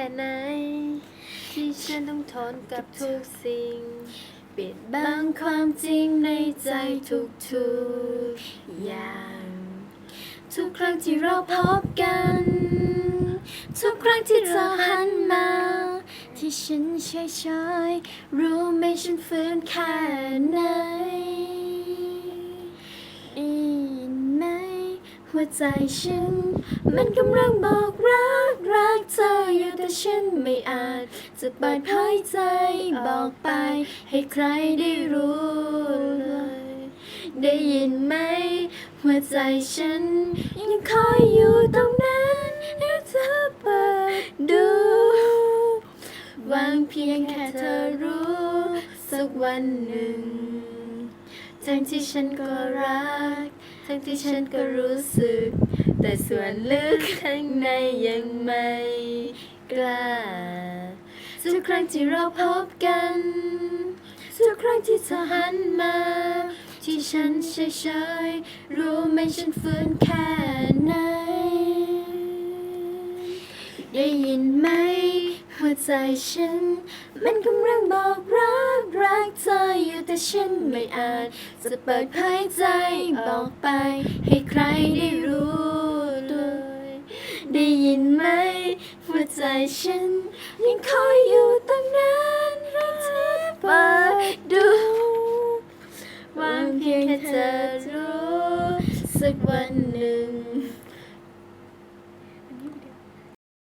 แค่ไหน ที่ฉันต้องทนกับทุกสิ่ง ปิดบังความจริงในใจทุกๆอย่าง ทุกครั้งที่เราพบกัน ทุกครั้งที่เธอหันมา ที่ฉันเฉยๆรู้ไหมฉันฝืนแค่ไหนอีไหมหัวใจฉัน มันกำลังบอกรักรัก ฉันไม่อาจ จะเปิดเผยใจบอกไป ให้ใครได้รู้เลย ได้ยินไหมหัวใจฉัน ยังคอยอยู่ตรงนั้นให้เธอเปิดดูหวางเพียงแค่เธอรู้ สักวันหนึ่ง ทั้งที่ฉันก็รัก ทั้งที่ฉันก็รู้สึก แต่ส่วนลึกข้างในยังไม่ กล้าทุกครั้งที่เราพบกัน ทุกครั้งที่เธอหันมา ที่ฉันเฉยๆรู้ไหมฉันฝืนแค่ไหน ได้ยินไหมหัวใจฉัน มันกำลังบอกรักรักเธออยู่แต่ฉันไม่อาจ จะเปิดเผยใจบอกไป ให้ใครได้รู้เลยได้ยิน ใจฉันยังคอยอยู่ตรงนั้นรักเธอเปิดดูหวังเพียงแค่เธอรู้ สักวันหนึ่ง